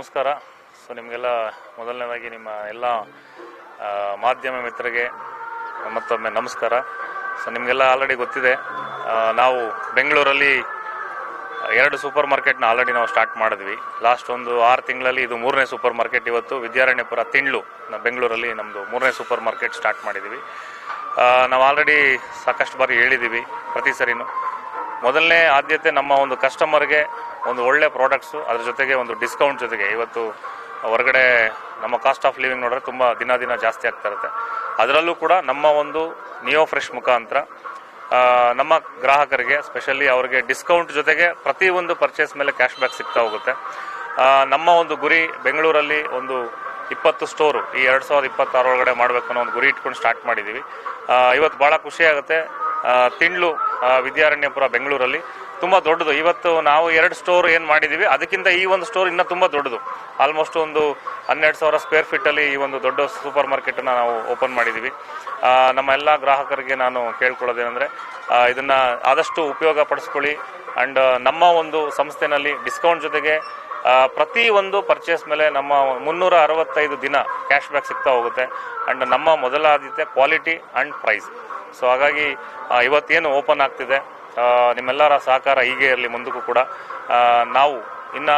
ನಮಸ್ಕಾರ. ಸೊ ನಿಮಗೆಲ್ಲ ಮೊದಲನೇದಾಗಿ ನಿಮ್ಮ ಎಲ್ಲ ಮಾಧ್ಯಮ ಮಿತ್ರರಿಗೆ ಮತ್ತೊಮ್ಮೆ ನಮಸ್ಕಾರ. ಸೊ ನಿಮಗೆಲ್ಲ ಆಲ್ರೆಡಿ ಗೊತ್ತಿದೆ ನಾವು ಬೆಂಗಳೂರಲ್ಲಿ ಎರಡು ಸೂಪರ್ ಮಾರ್ಕೆಟ್ನ ಆಲ್ರೆಡಿ ನಾವು ಸ್ಟಾರ್ಟ್ ಮಾಡಿದ್ವಿ. ಲಾಸ್ಟ್ ಒಂದು ಆರು ತಿಂಗಳಲ್ಲಿ ಇದು ಮೂರನೇ ಸೂಪರ್ ಮಾರ್ಕೆಟ್ ಇವತ್ತು ವಿದ್ಯಾರಣ್ಯಪುರ ತಿಂಡ್ಲು ನಾವು ಬೆಂಗಳೂರಲ್ಲಿ ನಮ್ಮದು ಮೂರನೇ ಸೂಪರ್ ಮಾರ್ಕೆಟ್ ಸ್ಟಾರ್ಟ್ ಮಾಡಿದ್ದೀವಿ ನಾವು ಆಲ್ರೆಡಿ ಸಾಕಷ್ಟು ಬಾರಿ ಹೇಳಿದ್ದೀವಿ ಪ್ರತಿ ಸರಿನೂ. ಮೊದಲನೇ ಆದ್ಯತೆ ನಮ್ಮ ಒಂದು ಕಸ್ಟಮರ್ಗೆ ಒಂದು ಒಳ್ಳೆ ಪ್ರಾಡಕ್ಟ್ಸು ಅದ್ರ ಜೊತೆಗೆ ಒಂದು ಡಿಸ್ಕೌಂಟ್ ಜೊತೆಗೆ. ಇವತ್ತು ಹೊರಗಡೆ ನಮ್ಮ ಕಾಸ್ಟ್ ಆಫ್ ಲಿವಿಂಗ್ ನೋಡಿದ್ರೆ ತುಂಬ ದಿನ ದಿನ ಜಾಸ್ತಿ ಆಗ್ತಾ ಇರುತ್ತೆ. ಅದರಲ್ಲೂ ಕೂಡ ನಮ್ಮ ಒಂದು ನಿಯೋ ಫ್ರೆಶ್ ಮುಖಾಂತರ ನಮ್ಮ ಗ್ರಾಹಕರಿಗೆ ಸ್ಪೆಷಲಿ ಅವರಿಗೆ ಡಿಸ್ಕೌಂಟ್ ಜೊತೆಗೆ ಪ್ರತಿ ಒಂದು ಪರ್ಚೇಸ್ ಮೇಲೆ ಕ್ಯಾಶ್ ಬ್ಯಾಕ್ ಸಿಗ್ತಾ ಹೋಗುತ್ತೆ. ನಮ್ಮ ಒಂದು ಗುರಿ ಬೆಂಗಳೂರಲ್ಲಿ ಒಂದು ಇಪ್ಪತ್ತು ಸ್ಟೋರು ಈ ಎರಡು ಸಾವಿರದ ಇಪ್ಪತ್ತಾರೊಳಗಡೆ ಮಾಡಬೇಕು ಅನ್ನೋ ಒಂದು ಗುರಿ ಇಟ್ಕೊಂಡು ಸ್ಟಾರ್ಟ್ ಮಾಡಿದ್ದೀವಿ. ಇವತ್ತು ಭಾಳ ಖುಷಿಯಾಗುತ್ತೆ ತಿಂಡ್ಲು ವಿದ್ಯಾರಣ್ಯಪುರ ಬೆಂಗಳೂರಲ್ಲಿ. ತುಂಬ ದೊಡ್ಡದು. ಇವತ್ತು ನಾವು ಎರಡು ಸ್ಟೋರ್ ಏನು ಮಾಡಿದ್ದೀವಿ ಅದಕ್ಕಿಂತ ಈ ಒಂದು ಸ್ಟೋರ್ ಇನ್ನೂ ತುಂಬ ದೊಡ್ಡದು. ಆಲ್ಮೋಸ್ಟ್ ಒಂದು ಹನ್ನೆರಡು ಸಾವಿರ ಸ್ಕ್ವೇರ್ ಫೀಟಲ್ಲಿ ಈ ಒಂದು ದೊಡ್ಡ ಸೂಪರ್ ಮಾರ್ಕೆಟನ್ನು ನಾವು ಓಪನ್ ಮಾಡಿದ್ದೀವಿ ನಮ್ಮ ಎಲ್ಲ ಗ್ರಾಹಕರಿಗೆ ನಾನು ಕೇಳ್ಕೊಳ್ಳೋದೇನೆಂದರೆ ಇದನ್ನು ಆದಷ್ಟು ಉಪಯೋಗ ಪಡಿಸ್ಕೊಳ್ಳಿ ಆ್ಯಂಡ್ ನಮ್ಮ ಒಂದು ಸಂಸ್ಥೆನಲ್ಲಿ ಡಿಸ್ಕೌಂಟ್ ಜೊತೆಗೆ ಪ್ರತಿ ಒಂದು ಪರ್ಚೇಸ್ ಮೇಲೆ ನಮ್ಮ ಮುನ್ನೂರ ಅರವತ್ತೈದು ದಿನ ಕ್ಯಾಶ್ ಬ್ಯಾಕ್ ಸಿಗ್ತಾ ಹೋಗುತ್ತೆ. ಆ್ಯಂಡ್ ನಮ್ಮ ಮೊದಲ ಆದ್ಯತೆ ಕ್ವಾಲಿಟಿ ಆ್ಯಂಡ್ ಪ್ರೈಸ್ ಸೊ ಹಾಗಾಗಿ ಇವತ್ತೇನು ಓಪನ್ ಆಗ್ತಿದೆ ನಿಮ್ಮೆಲ್ಲರ ಸಹಕಾರ ಹೀಗೆ ಇರಲಿ ಮುಂದಕ್ಕೂ ಕೂಡ. ನಾವು, ಇನ್ನು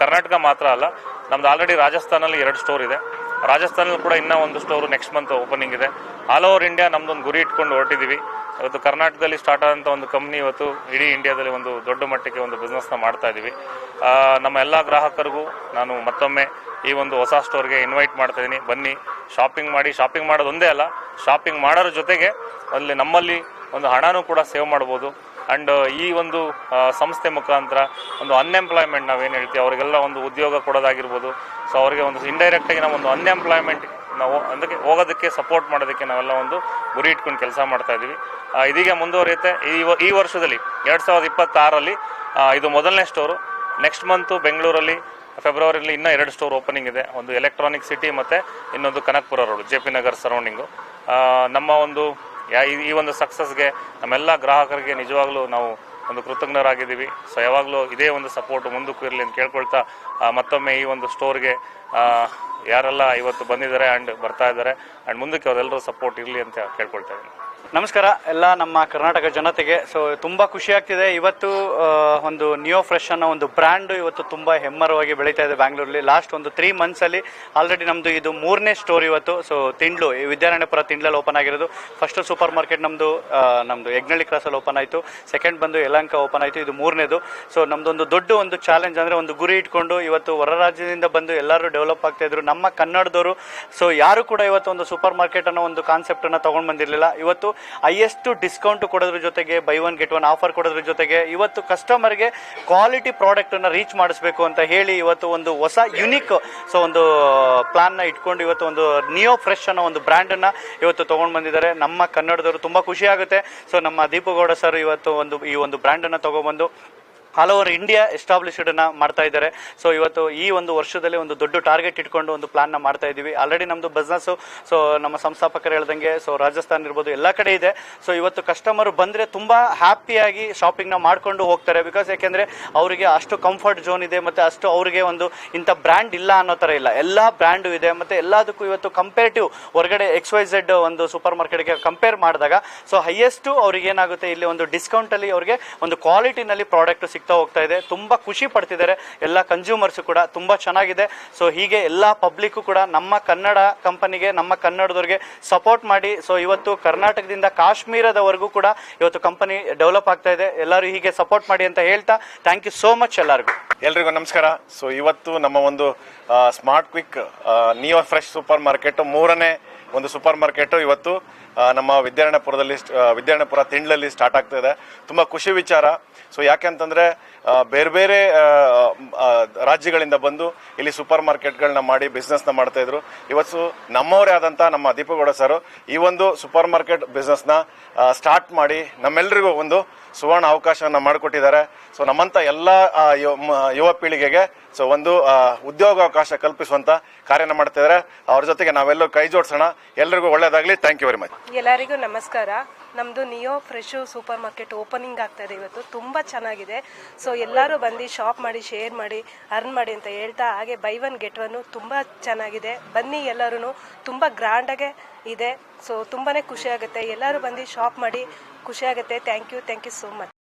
ಕರ್ನಾಟಕ ಮಾತ್ರ ಅಲ್ಲ, ನಮ್ದು ಆಲ್ರೆಡಿ ರಾಜಸ್ಥಾನಲ್ಲಿ ಎರಡು ಸ್ಟೋರ್ ಇದೆ. ರಾಜಸ್ಥಾನಲ್ಲಿ ಕೂಡ ಇನ್ನೂ ಒಂದು ಸ್ಟೋರು ನೆಕ್ಸ್ಟ್ ಮಂತ್ ಓಪನಿಂಗ್ ಇದೆ. ಆಲ್ ಓವರ್ ಇಂಡಿಯಾ ನಮ್ದೊಂದು ಗುರಿ ಇಟ್ಕೊಂಡು ಹೊರಟಿದ್ದೀವಿ ಇವತ್ತು ಕರ್ನಾಟಕದಲ್ಲಿ ಸ್ಟಾರ್ಟ್ ಆದಂಥ ಒಂದು ಕಂಪ್ನಿ ಇವತ್ತು ಇಡೀ ಇಂಡಿಯಾದಲ್ಲಿ ಒಂದು ದೊಡ್ಡ ಮಟ್ಟಕ್ಕೆ ಒಂದು ಬಿಸ್ನೆಸ್ನ ಮಾಡ್ತಾ ಇದ್ದೀವಿ ನಮ್ಮ ಎಲ್ಲ ಗ್ರಾಹಕರಿಗೂ ನಾನು ಮತ್ತೊಮ್ಮೆ ಈ ಒಂದು ಹೊಸ ಸ್ಟೋರ್ಗೆ ಇನ್ವೈಟ್ ಮಾಡ್ತಾ ಇದ್ದೀನಿ ಬನ್ನಿ ಶಾಪಿಂಗ್ ಮಾಡಿ ಶಾಪಿಂಗ್ ಮಾಡೋದು ಒಂದೇ ಅಲ್ಲ ಶಾಪಿಂಗ್ ಮಾಡೋರ ಜೊತೆಗೆ ಅಲ್ಲಿ ನಮ್ಮಲ್ಲಿ ಒಂದು ಹಣನೂ ಕೂಡ ಸೇವ್ ಮಾಡ್ಬೋದು. ಆ್ಯಂಡ್ ಈ ಒಂದು ಸಂಸ್ಥೆ ಮುಖಾಂತರ ಒಂದು ಅನ್ಎಂಪ್ಲಾಯ್ಮೆಂಟ್ ನಾವೇನು ಹೇಳ್ತೀವಿ, ಅವರಿಗೆಲ್ಲ ಒಂದು ಉದ್ಯೋಗ ಕೊಡೋದಾಗಿರ್ಬೋದು. ಸೊ ಅವರಿಗೆ ಒಂದು ಇಂಡೈರೆಕ್ಟಾಗಿ ನಾವು ಒಂದು ಅನ್ಎಂಪ್ಲಾಯ್ಮೆಂಟ್ ನಾವು ಅದಕ್ಕೆ ಹೋಗೋದಕ್ಕೆ ಸಪೋರ್ಟ್ ಮಾಡೋದಕ್ಕೆ ನಾವೆಲ್ಲ ಒಂದು ಗುರಿ ಇಟ್ಕೊಂಡು ಕೆಲಸ ಮಾಡ್ತಾ ಇದ್ದೀವಿ. ಇದೀಗ ಮುಂದುವರಿಯುತ್ತೆ. ಈ ಈ ವರ್ಷದಲ್ಲಿ ಎರಡು ಸಾವಿರದ ಇಪ್ಪತ್ತಾರರಲ್ಲಿ ಇದು ಮೊದಲನೇ ಸ್ಟೋರು ನೆಕ್ಸ್ಟ್ ಮಂತು ಬೆಂಗಳೂರಲ್ಲಿ ಫೆಬ್ರವರಿಯಲ್ಲಿ ಇನ್ನೂ ಎರಡು ಸ್ಟೋರ್ ಓಪನಿಂಗ್ ಇದೆ. ಒಂದು ಎಲೆಕ್ಟ್ರಾನಿಕ್ ಸಿಟಿ ಮತ್ತು ಇನ್ನೊಂದು Kanakapura road J P Nagar surrounding ನಮ್ಮ ಒಂದು ಈ ಒಂದು ಸಕ್ಸಸ್ಗೆ ನಮ್ಮೆಲ್ಲ ಗ್ರಾಹಕರಿಗೆ ನಿಜವಾಗ್ಲೂ ನಾವು ಒಂದು ಕೃತಜ್ಞರಾಗಿದ್ದೀವಿ. ಸೊ ಯಾವಾಗಲೂ ಇದೇ ಒಂದು ಸಪೋರ್ಟ್ ಮುಂದಕ್ಕೆ ಇರಲಿ ಅಂತ ಕೇಳ್ಕೊಳ್ತಾ ಮತ್ತೊಮ್ಮೆ ಈ ಒಂದು ಸ್ಟೋರ್ಗೆ ಯಾರೆಲ್ಲ ಇವತ್ತು ಬಂದಿದ್ದಾರೆ ಆ್ಯಂಡ್ ಬರ್ತಾ ಇದ್ದಾರೆ ಆ್ಯಂಡ್ ಮುಂದಕ್ಕೆ ಅವರೆಲ್ಲರೂ ಸಪೋರ್ಟ್ ಇರಲಿ ಅಂತ ಕೇಳ್ಕೊಳ್ತಾ ಇದ್ದೀನಿ. ನಮಸ್ಕಾರ, ಎಲ್ಲ ನಮ್ಮ ಕರ್ನಾಟಕ ಜನತೆಗೆ. ಸೊ ತುಂಬ ಖುಷಿ ಆಗ್ತಿದೆ. ಇವತ್ತು ಒಂದು ನಿಯೋ ಫ್ರೆಶ್ ಅನ್ನೋ ಒಂದು ಬ್ರ್ಯಾಂಡ್ ಇವತ್ತು ತುಂಬ ಹೆಮ್ಮರವಾಗಿ ಬೆಳೀತಾ ಇದೆ ಬ್ಯಾಂಗ್ಳೂರಲ್ಲಿ ಲಾಸ್ಟ್ ಒಂದು ತ್ರೀ ಮಂತ್ಸಲ್ಲಿ ಆಲ್ರೆಡಿ ನಮ್ಮದು ಇದು ಮೂರನೇ ಸ್ಟೋರ್ ಇವತ್ತು. ಸೊ ತಿಂಡ್ಲು, ಈ ವಿದ್ಯಾರಣ್ಯಪುರ ತಿಂಡ್ಲಲ್ಲಿ ಓಪನ್ ಆಗಿರೋದು. ಫಸ್ಟ್ ಸೂಪರ್ ಮಾರ್ಕೆಟ್ ನಮ್ಮದು ನಮ್ಮದು ಯಜ್ಞಳ್ಳಿ ಕ್ರಾಸಲ್ಲಿ ಓಪನ್ ಆಯಿತು. ಸೆಕೆಂಡ್ ಬಂದು ಯಲಂಕ ಓಪನ್ ಆಯಿತು. ಇದು ಮೂರನೇದು. ಸೊ ನಮ್ಮದೊಂದು ದೊಡ್ಡ ಒಂದು ಚಾಲೆಂಜ್ ಅಂದರೆ ಒಂದು ಗುರಿ ಇಟ್ಕೊಂಡು ಇವತ್ತು ಹೊರ ರಾಜ್ಯದಿಂದ ಬಂದು ಎಲ್ಲರೂ ಡೆವಲಪ್ ಆಗ್ತಾಯಿದ್ರು ನಮ್ಮ ಕನ್ನಡದವರು ಸೊ ಯಾರು ಕೂಡ ಇವತ್ತು ಒಂದು ಸೂಪರ್ ಮಾರ್ಕೆಟ್ ಅನ್ನೋ ಒಂದು ಕಾನ್ಸೆಪ್ಟನ್ನು ತೊಗೊಂಡು ಬಂದಿರಲಿಲ್ಲ. ಇವತ್ತು ಹೈಯೆಸ್ಟ್ ಡಿಸ್ಕೌಂಟ್ ಕೊಡೋದ್ರ ಜೊತೆಗೆ buy one get one offer ಕೊಡೋದ್ರ ಜೊತೆಗೆ ಇವತ್ತು ಕಸ್ಟಮರ್ಗೆ ಕ್ವಾಲಿಟಿ ಪ್ರಾಡಕ್ಟನ್ನು ರೀಚ್ ಮಾಡಿಸ್ಬೇಕು ಅಂತ ಹೇಳಿ ಇವತ್ತು ಒಂದು ಹೊಸ ಯುನಿಕ್ ಸೊ ಒಂದು ಪ್ಲಾನ್ನ ಇಟ್ಕೊಂಡು ಇವತ್ತು ಒಂದು ನಿಯೋ ಫ್ರೆಶ್ ಅನ್ನೋ ಒಂದು ಬ್ರ್ಯಾಂಡನ್ನು ಇವತ್ತು ತೊಗೊಂಡು ಬಂದಿದ್ದಾರೆ. ನಮ್ಮ ಕನ್ನಡದವರು ತುಂಬ ಖುಷಿ ಆಗುತ್ತೆ. ಸೊ ನಮ್ಮ ದೀಪಗೌಡ ಸರ್ ಇವತ್ತು ಒಂದು, ಈ ಒಂದು ಬ್ರ್ಯಾಂಡನ್ನು ತೊಗೊಬಂದು ಆಲ್ ಓವರ್ ಇಂಡಿಯಾ ಎಸ್ಟಾಬ್ಲಿಷ್ಡನ್ನ ಮಾಡ್ತಾ ಇದ್ದಾರೆ. ಸೊ ಇವತ್ತು ಈ ಒಂದು ವರ್ಷದಲ್ಲಿ ಒಂದು ದೊಡ್ಡ ಟಾರ್ಗೆಟ್ ಇಟ್ಕೊಂಡು ಒಂದು ಪ್ಲಾನ್ನ ಮಾಡ್ತಾ ಇದ್ದೀವಿ. ಆಲ್ರೆಡಿ ನಮ್ಮದು ಬಿಸ್ನೆಸ್ಸು ಸೊ ನಮ್ಮ ಸಂಸ್ಥಾಪಕರು ಹೇಳ್ದಂಗೆ ಸೊ ರಾಜಸ್ಥಾನ್ ಇರ್ಬೋದು, ಎಲ್ಲ ಕಡೆ ಇದೆ. ಸೊ ಇವತ್ತು ಕಸ್ಟಮರ್ ಬಂದರೆ ತುಂಬ ಹ್ಯಾಪಿಯಾಗಿ ಶಾಪಿಂಗ್ನ ಮಾಡ್ಕೊಂಡು ಹೋಗ್ತಾರೆ. ಬಿಕಾಸ್ ಯಾಕೆಂದರೆ ಅವರಿಗೆ ಅಷ್ಟು ಕಂಫರ್ಟ್ ಝೋನ್ ಇದೆ, ಮತ್ತು ಅಷ್ಟು ಅವರಿಗೆ ಒಂದು ಇಂಥ ಬ್ರ್ಯಾಂಡ್ ಇಲ್ಲ ಅನ್ನೋ ಥರ ಇಲ್ಲ. ಎಲ್ಲ ಬ್ರ್ಯಾಂಡು ಇದೆ, ಮತ್ತು ಎಲ್ಲದಕ್ಕೂ ಇವತ್ತು ಕಂಪೇರಿಟಿವ್ ಹೊರಗಡೆ ಎಕ್ಸ್ ವೈ ಝೆಡ್ ಒಂದು ಸೂಪರ್ ಮಾರ್ಕೆಟ್ಗೆ ಕಂಪೇರ್ ಮಾಡಿದಾಗ ಸೊ ಹೈಯೆಸ್ಟು ಅವ್ರಿಗೆ ಏನಾಗುತ್ತೆ ಇಲ್ಲಿ ಒಂದು ಡಿಸ್ಕೌಂಟಲ್ಲಿ ಅವ್ರಿಗೆ ಒಂದು ಕ್ವಾಲಿಟಿನಲ್ಲಿ ಪ್ರಾಡಕ್ಟ್ ಸಿಗ್ತಾ ಹೋಗ್ತಾ ಇದೆ. ತುಂಬ ಖುಷಿ ಪಡ್ತಿದ್ದಾರೆ. ಎಲ್ಲ ಕನ್ಸ್ಯೂಮರ್ಸ್ ಕೂಡ ತುಂಬ ಚೆನ್ನಾಗಿದೆ. ಸೊ ಹೀಗೆ ಎಲ್ಲ ಪಬ್ಲಿಕ್ ಕೂಡ ನಮ್ಮ ಕನ್ನಡ ಕಂಪನಿಗೆ ನಮ್ಮ ಕನ್ನಡದವ್ರಿಗೆ ಸಪೋರ್ಟ್ ಮಾಡಿ. ಸೊ ಇವತ್ತು ಕರ್ನಾಟಕದಿಂದ ಕಾಶ್ಮೀರದವರೆಗೂ ಕೂಡ ಇವತ್ತು ಕಂಪನಿ ಡೆವಲಪ್ ಆಗ್ತಾ ಇದೆ. ಎಲ್ಲರೂ ಹೀಗೆ ಸಪೋರ್ಟ್ ಮಾಡಿ ಅಂತ ಹೇಳ್ತಾ ಥ್ಯಾಂಕ್ ಯು ಸೋ ಮಚ್ ಎಲ್ಲರಿಗೂ. ಎಲ್ರಿಗೂ ನಮಸ್ಕಾರ. ಸೊ ಇವತ್ತು ನಮ್ಮ ಒಂದು smart quick neo fresh super market ಮೂರನೇ ಒಂದು ಸೂಪರ್ ಮಾರ್ಕೆಟ್ ಇವತ್ತು ನಮ್ಮ ವಿದ್ಯಾರಣ್ಯಪುರದಲ್ಲಿ ವಿದ್ಯಾರಣ್ಯಪುರ ತಿಂಡ್ಲಲ್ಲಿ ಸ್ಟಾರ್ಟ್ ಆಗ್ತಾ ಇದೆ ತುಂಬ ಖುಷಿ ವಿಚಾರ. ಸೊ ಯಾಕೆ ಅಂತಂದರೆ ಬೇರೆ ಬೇರೆ ರಾಜ್ಯಗಳಿಂದ ಬಂದು ಇಲ್ಲಿ ಸೂಪರ್ ಮಾರ್ಕೆಟ್ಗಳನ್ನ ಮಾಡಿ ಬಿಸ್ನೆಸ್ನ ಮಾಡ್ತಾಯಿದ್ರು ಇವತ್ತು ನಮ್ಮವರೇ ಆದಂಥ ನಮ್ಮ ದೀಪಗೌಡ ಸರು, ಈ ಒಂದು ಸೂಪರ್ ಮಾರ್ಕೆಟ್ ಬಿಸ್ನೆಸ್ನ ಸ್ಟಾರ್ಟ್ ಮಾಡಿ ನಮ್ಮೆಲ್ಲರಿಗೂ ಒಂದು ಸುವರ್ಣ ಅವಕಾಶವನ್ನು ಮಾಡಿಕೊಟ್ಟಿದ್ದಾರೆ. ಸೊ ನಮ್ಮಂಥ ಎಲ್ಲ ಯುವ- ಪೀಳಿಗೆಗೆ ಸೊ ಒಂದು ಉದ್ಯೋಗ ಉದ್ಯೋಗಾವಕಾಶ ಕಲ್ಪಿಸುವಂಥ ಕಾರ್ಯನ ಮಾಡ್ತಿದ್ದಾರೆ. ಅವ್ರ ಜೊತೆಗೆ ನಾವೆಲ್ಲರೂ ಕೈ ಜೋಡಿಸೋಣ. ಎಲ್ಲರಿಗೂ ಒಳ್ಳೇದಾಗಲಿ. ಥ್ಯಾಂಕ್ ಯು ವೆರಿ ಮಚ್ ಎಲ್ಲರಿಗೂ ನಮಸ್ಕಾರ. ನಮ್ಮದು neo fresh super market opening ಆಗ್ತಾ ಇದೆ ಇವತ್ತು. ತುಂಬ ಚೆನ್ನಾಗಿದೆ. ಸೊ ಎಲ್ಲರೂ ಬಂದು ಶಾಪ್ ಮಾಡಿ ಶೇರ್ ಮಾಡಿ ಅರ್ನ್ ಮಾಡಿ ಅಂತ ಹೇಳ್ತಾ, ಹಾಗೆ ಬೈ ಒನ್ ಗೆಟ್ ಒನ್ನು ತುಂಬ ಚೆನ್ನಾಗಿದೆ. ಬನ್ನಿ ಎಲ್ಲರೂ ತುಂಬ ಗ್ರ್ಯಾಂಡಾಗೆ ಇದೆ. ಸೊ ತುಂಬಾ ಖುಷಿ ಆಗುತ್ತೆ. ಎಲ್ಲರೂ ಬಂದು ಶಾಪ್ ಮಾಡಿ ಖುಷಿ ಆಗುತ್ತೆ thank you thank you so much